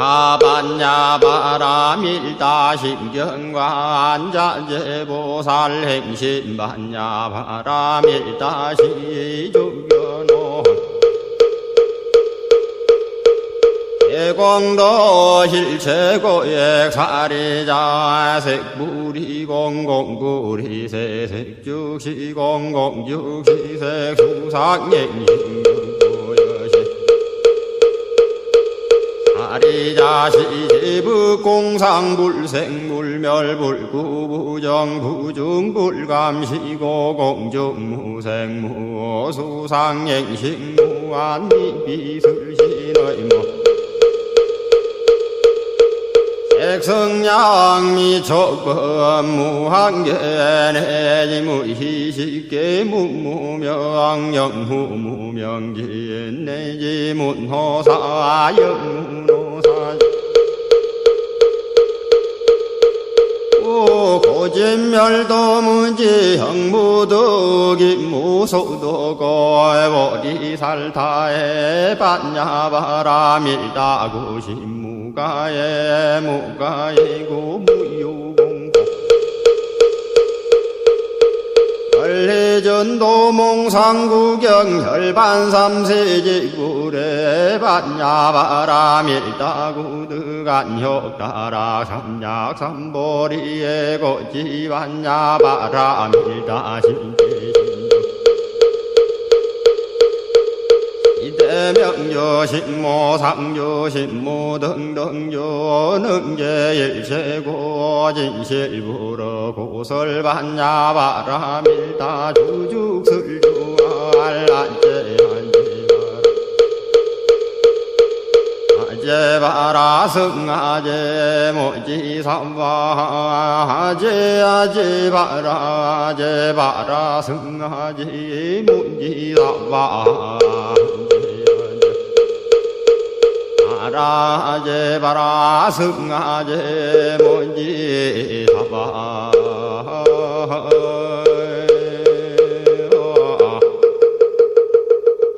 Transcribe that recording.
하반야 바라밀다 심경관 자제보살 행신반야 바라밀다 시중견호 대공도 실체고액 사리자 색불이 공공구리세 색죽시 공공죽시 색수상행신 이 자식이 무공상불생, 물멸불, 부부정부중, 불감시고 공중후생, 수상행신부와 희비술신의 뭐. 백성양미 조법 무한계 내지 무희식계 무무명 영무무명지 내지 문호사 영무노사 고진멸도 무지 형무덕이 무소도 고해보리살타에 반야바람이다구심 무가에 무가이고 무유공가 원리전도 몽상구경 혈반삼세지구래 반야바라밀다구드간 혁다라 삼약삼보리에 고지반야바라밀다신지. 명조 십모 삼조 십모 등등조 능제 일체고 진실부러 고설반야 바라밀다 주죽슬주 알란제 제바라. 승아제 모지삼바 아제 아제바라 제바라 승아제 모지삼바 라제 바라 승아제 뭔지 사바